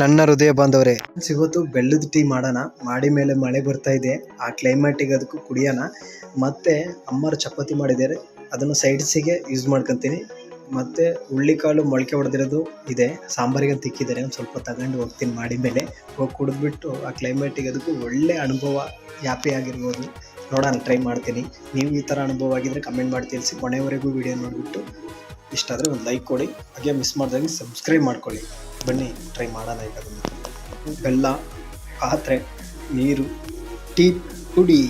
ನನ್ನ ಹೃದಯ ಬಾಂಧವರೇ ಇವತ್ತು ಬೆಲ್ಲದ ಟೀ ಮಾಡೋಣ. ಮಾಡಿ ಮೇಲೆ ಮಳೆ ಬರ್ತಾ ಇದೆ. ಆ ಕ್ಲೈಮೇಟಿಗೆ ಅದಕ್ಕೂ ಕುಡಿಯೋಣ. ಮತ್ತೆ ಅಮ್ಮರು ಚಪಾತಿ ಮಾಡಿದ್ದಾರೆ. ಅದನ್ನು ಸೈಡ್ಸಿಗೆ ಯೂಸ್ ಮಾಡ್ಕೊತೀನಿ. ಮತ್ತೆ ಹುಳ್ಳಿಕಾಳು ಮೊಳಕೆ ಹೊಡೆದಿರೋದು ಇದೆ. ಸಾಂಬಾರಿಗೆ ತಿಕ್ಕಿದ್ದಾರೆ. ಒಂದು ಸ್ವಲ್ಪ ತಗೊಂಡು ಹೋಗ್ತೀನಿ ಮಾಡಿ ಮೇಲೆ. ಹೋಗಿ ಕುಡಿದ್ಬಿಟ್ಟು ಆ ಕ್ಲೈಮೇಟಿಗೆ ಅದಕ್ಕೂ ಒಳ್ಳೆ ಅನುಭವ ಹ್ಯಾಪಿ ಆಗಿರ್ಬೋದು. ನೋಡೋಣ ಟ್ರೈ ಮಾಡ್ತೀನಿ. ನೀವು ಈ ಥರ ಅನುಭವ ಆಗಿದ್ರೆ ಕಮೆಂಟ್ ಮಾಡಿ ತಿಳಿಸಿ. ಕೊನೆವರೆಗೂ ವಿಡಿಯೋ ನೋಡಿಬಿಟ್ಟು ಇಷ್ಟ ಆದರೆ ಒಂದು ಲೈಕ್ ಕೊಡಿ. ಹಾಗೆ ಮಿಸ್ ಮಾಡ್ದಂಗೆ ಸಬ್ಸ್ಕ್ರೈಬ್ ಮಾಡ್ಕೊಳ್ಳಿ. ಬನ್ನಿ ಟ್ರೈ ಮಾಡೋಣ ಈಗ ಅದನ್ನು. ಬೆಲ್ಲ, ಪಾತ್ರೆ, ನೀರು, ಟೀ, ಪುಡಿ.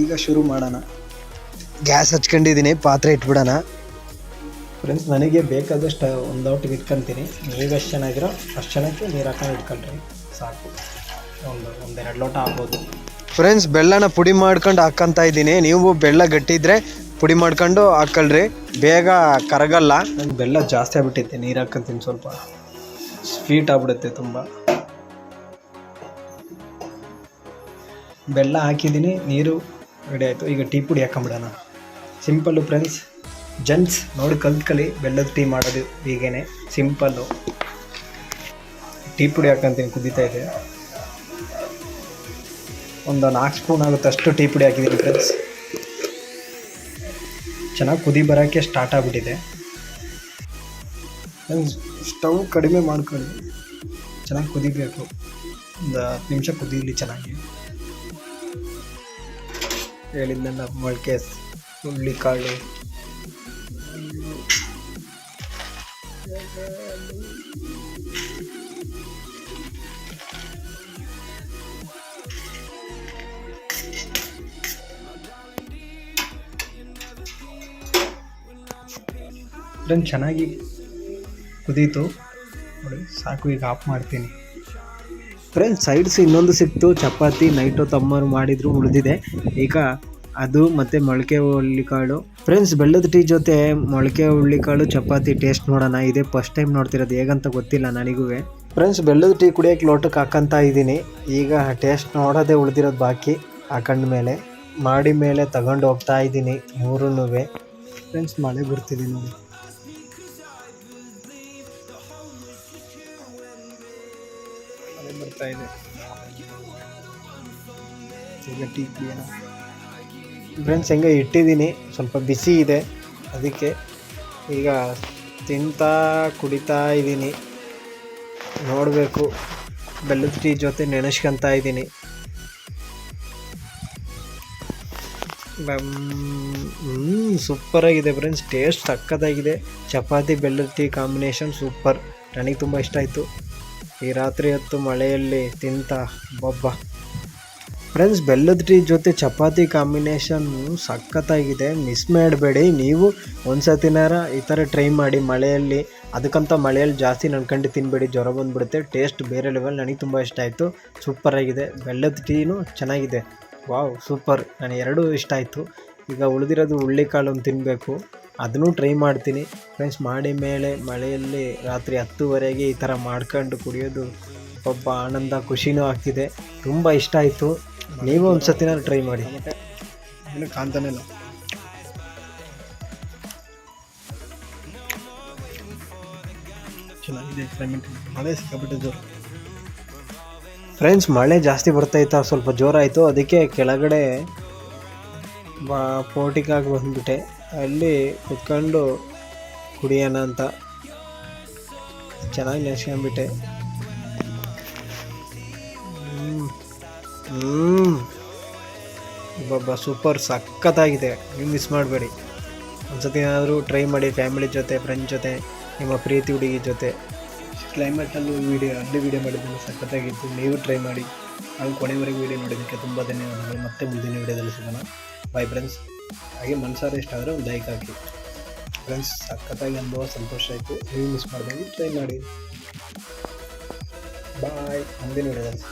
ಈಗ ಶುರು ಮಾಡೋಣ. ಗ್ಯಾಸ್ ಹಚ್ಕೊಂಡಿದ್ದೀನಿ, ಪಾತ್ರೆ ಇಟ್ಬಿಡೋಣ. ಫ್ರೆಂಡ್ಸ್ ನನಗೆ ಬೇಕಾದಷ್ಟು ಒಂದು ಔಟಿಗೆ ಇಟ್ಕೊತೀನಿ. ನೀವು ಎಷ್ಟು ಚೆನ್ನಾಗಿರೋ ಅಷ್ಟು ಚೆನ್ನಾಗಿ ನೀರು ಹಾಕೊಂಡು ಇಟ್ಕೊಳ್ರಿ. ಸಾಕು. ಒಂದು, ಒಂದೆರಡು ಲೋಟ ಹಾಕ್ಬೋದು ಫ್ರೆಂಡ್ಸ್ ಬೆಲ್ಲನ ಪುಡಿ ಮಾಡ್ಕೊಂಡು ಹಾಕ್ಕಂತ ಇದ್ದೀನಿ. ನೀವು ಬೆಲ್ಲ ಗಟ್ಟಿದ್ರೆ ಪುಡಿ ಮಾಡ್ಕೊಂಡು ಹಾಕೊಳ್ರಿ ಬೇಗ ಕರಗಲ್ಲ. ಬೆಲ್ಲ ಜಾಸ್ತಿ ಆಗ್ಬಿಟ್ಟಿದ್ದೆ ನೀರು ಹಾಕೊಂತೀನಿ ಸ್ವಲ್ಪ. ಸ್ವೀಟ್ ಆಗ್ಬಿಡುತ್ತೆ ತುಂಬ. ಬೆಲ್ಲ ಹಾಕಿದ್ದೀನಿ, ನೀರು ರೆಡಿ ಆಯಿತು. ಈಗ ಟೀ ಪುಡಿ ಹಾಕೊಂಬಿಡೋಣ. ಸಿಂಪಲ್ಲು ಫ್ರೆಂಡ್ಸ್ ಜೆಂಟ್ಸ್ ನೋಡಿ ಕಲ್ತ್ಕಲಿ ಬೆಲ್ಲದ ಟೀ ಮಾಡೋದು ಹೀಗೇನೆ ಸಿಂಪಲ್ಲು ಟೀ ಪುಡಿ ಹಾಕೊಂತೀನಿ, ಕುದೀತಾ ಇದೆ. ಒಂದು ನಾಲ್ಕು ಸ್ಪೂನ್ ಆಗುತ್ತೆ ಅಷ್ಟು ಟೀ ಪುಡಿ ಹಾಕಿದ್ದೀನಿ ಫ್ರೆಂಡ್ಸ್ ಚೆನ್ನಾಗಿ ಕುದಿ ಬರೋಕ್ಕೆ ಸ್ಟಾರ್ಟ್ ಆಗಿಬಿಟ್ಟಿದೆ. ಸ್ಟವ್ ಕಡಿಮೆ ಮಾಡ್ಕೊಳ್ಳಿ. ಚೆನ್ನಾಗಿ ಕುದಿಬೇಕು. ಒಂದು ಹತ್ತು ನಿಮಿಷ ಕುದೀಲಿ ಚೆನ್ನಾಗಿ. ಹೇಳಿದ್ನೆಲ್ಲ ಮೊಳಕೆ ಹುಳ್ಳಿ ಕಾಳು. ಚೆನ್ನಾಗಿ ಕುದೀತು. ನೋಡಿ, ಸಾಕು, ಈಗ ಆಫ್ ಮಾಡ್ತೀನಿ. ಫ್ರೆಂಡ್ಸ್ ಸೈಡ್ಸ್ ಇನ್ನೊಂದು ಸಿಕ್ತು. ಚಪಾತಿ ನೈಟು ತಮ್ಮರು ಮಾಡಿದ್ರು, ಉಳಿದಿದೆ. ಈಗ ಅದು ಮತ್ತು ಮೊಳಕೆ ಹುಳ್ಳಿಕಾಳು ಫ್ರೆಂಡ್ಸ್ ಬೆಲ್ಲದ ಟೀ ಜೊತೆ ಮೊಳಕೆ ಹುಳ್ಳಿಕಾಳು ಚಪಾತಿ ಟೇಸ್ಟ್ ನೋಡೋಣ. ಇದೇ ಫಸ್ಟ್ ಟೈಮ್ ನೋಡ್ತಿರೋದು. ಹೇಗಂತ ಗೊತ್ತಿಲ್ಲ ನನಗೂ. ಫ್ರೆಂಡ್ಸ್ ಬೆಲ್ಲದ ಟೀ ಕುಡಿಯೋಕೆ ಲೋಟಕ್ಕೆ ಹಾಕಂತ ಇದ್ದೀನಿ. ಈಗ ಟೇಸ್ಟ್ ನೋಡೋದೇ ಉಳಿದಿರೋದು ಬಾಕಿ. ಹಾಕೊಂಡ ಮೇಲೆ, ಮಾಡಿ ಮೇಲೆ ತಗೊಂಡು ಹೋಗ್ತಾ ಇದ್ದೀನಿ. ಮೂರೂ ಫ್ರೆಂಡ್ಸ್ ಮಳೆ ಬರ್ತಿದೆ ನೋಡಿ. ಇದೆ. ಈಗ ಟೀ ಫ್ರೆಂಡ್ಸ್ ಹೆಂಗೆ ಇಟ್ಟಿದ್ದೀನಿ, ಸ್ವಲ್ಪ ಬಿಸಿ ಇದೆ. ಅದಕ್ಕೆ ಈಗ ತಿಂತಾ ಕುಡಿತಾ ಇದ್ದೀನಿ. ನೋಡಬೇಕು. ಬೆಲ್ಲದ ಟೀ ಜೊತೆ ನೆನೆಸ್ಕೊಂತ ಇದ್ದೀನಿ. ಸೂಪರಾಗಿದೆ ಫ್ರೆಂಡ್ಸ್ ಟೇಸ್ಟ್ ಸಕ್ಕತ್ತಾಗಿದೆ. ಚಪಾತಿ, ಬೆಲ್ಲದ ಟೀ ಕಾಂಬಿನೇಷನ್ ಸೂಪರ್ ನನಗೆ ತುಂಬ ಇಷ್ಟ ಆಯಿತು. ಈ ರಾತ್ರಿ ಹೊತ್ತು ಮಳೆಯಲ್ಲಿ ತಿಂತ ಬೊಬ್ಬ. ಫ್ರೆಂಡ್ಸ್ ಬೆಲ್ಲದ ಟೀ ಜೊತೆ ಚಪಾತಿ ಕಾಂಬಿನೇಷನ್ ಸಖತ್ತಾಗಿದೆ. ಮಿಸ್ ಮಾಡಬೇಡಿ. ನೀವು ಒಂದು ಸತಿನಾರ ಈ ಥರ ಟ್ರೈ ಮಾಡಿ ಮಳೆಯಲ್ಲಿ, ಅದಕ್ಕಂತ ಮಳೆಯಲ್ಲಿ ಜಾಸ್ತಿ ನನ್ಕಂಡು ತಿನ್ಬೇಡಿ. ಜ್ವರ ಬಂದುಬಿಡುತ್ತೆ. ಟೇಸ್ಟ್ ಬೇರೆ ಲೆವೆಲ್ ನನಗೆ ತುಂಬ ಇಷ್ಟ ಆಯಿತು. ಸೂಪರಾಗಿದೆ ಬೆಲ್ಲದ ಟೀನು ಚೆನ್ನಾಗಿದೆ. ವಾವ್ ಸೂಪರ್ ನನಗೆ ಎರಡೂ ಇಷ್ಟ ಆಯಿತು. ಈಗ ಉಳಿದಿರೋದು ಹುಳ್ಳಿಕಾಳನ್ನು ತಿನ್ನಬೇಕು ಅದನ್ನೂ ಟ್ರೈ ಮಾಡ್ತೀನಿ. ಫ್ರೆಂಡ್ಸ್ ಮಾಡಿ ಮೇಲೆ ಮಳೆಯಲ್ಲಿ ರಾತ್ರಿ ಹತ್ತುವರೆಗೆ ಈ ಥರ ಮಾಡ್ಕೊಂಡು ಕುಡಿಯೋದು ಒಬ್ಬ ಆನಂದ ಖುಷಿನೂ ಆಗ್ತಿದೆ. ತುಂಬ ಇಷ್ಟ ಆಯಿತು. ನೀವು ಒಂದು ಸತಿನಾರು ಟ್ರೈ ಮಾಡಿ. ಏನು ಕಾಣ್ತಾನೆ ಇಲ್ಲ. ಚೆನ್ನಾಗಿದೆ ಮಳೆ ಸಿಕ್ಕಾಬಿಟ್ಟು ಜೋರು. ಫ್ರೆಂಡ್ಸ್ ಮಳೆ ಜಾಸ್ತಿ ಬರ್ತಾಯಿತ್ತು ಸ್ವಲ್ಪ ಜೋರಾಯಿತು. ಅದಕ್ಕೆ ಕೆಳಗಡೆ ಬಾ ಪೋಟಿಗಾಗಿ ಬಂದುಬಿಟ್ಟೆ. ಅಲ್ಲಿ ಕುತ್ಕೊಂಡು ಕುಡಿಯೋಣ ಅಂತ. ಚೆನ್ನಾಗಿ ನೆನೆಸ್ಕೊಂಬಿಟ್ಟೆ ಹ್ಞೂ ಒಬ್ಬೊಬ್ಬ ಸೂಪರ್ ಸಖತ್ತಾಗಿದೆ. ನೀವು ಮಿಸ್ ಮಾಡಬೇಡಿ. ಒಂದ್ಸತಿ ಏನಾದರೂ ಟ್ರೈ ಮಾಡಿ, ಫ್ಯಾಮಿಲಿ ಜೊತೆ, ಫ್ರೆಂಡ್ ಜೊತೆ, ನಿಮ್ಮ ಪ್ರೀತಿ ಹುಡುಗಿ ಜೊತೆ. ಕ್ಲೈಮೇಟಲ್ಲೂ ವೀಡಿಯೋ, ಅಲ್ಲಿ ವೀಡಿಯೋ ಮಾಡಿದ್ದೆಲ್ಲ ಸಖತ್ತಾಗಿತ್ತು. ನೀವು ಟ್ರೈ ಮಾಡಿ. ಹಾಗೂ ಕೊನೆವರೆಗೂ ವೀಡಿಯೋ ನೋಡಿದ್ದಕ್ಕೆ ತುಂಬ ಧನ್ಯವಾದಗಳು. ಮತ್ತೆ ಮುಂದಿನ ವೀಡಿಯೋದಲ್ಲಿ ಸಿಗೋಣ. ಬಾಯ್ ಫ್ರೆಂಡ್ಸ್ ಹಾಗೆ ಮನ್ಸಾರೆ ಇಷ್ಟ ಆದರೆ ಒಂದು ಲೈಕ್ ಹಾಕಿ. ಫ್ರೆಂಡ್ಸ್ ಸಖತ್ತಾಗಿ ಅನುಭವ, ಸಂತೋಷ ಆಯಿತು. ನೀವು ಮಿಸ್ ಮಾಡಿದಂಗೆ ಟ್ರೈ ಮಾಡಿ. ಬಾಯ್ ಮುಂದಿನ ವಿಡಿಯೋದಲ್ಲಿ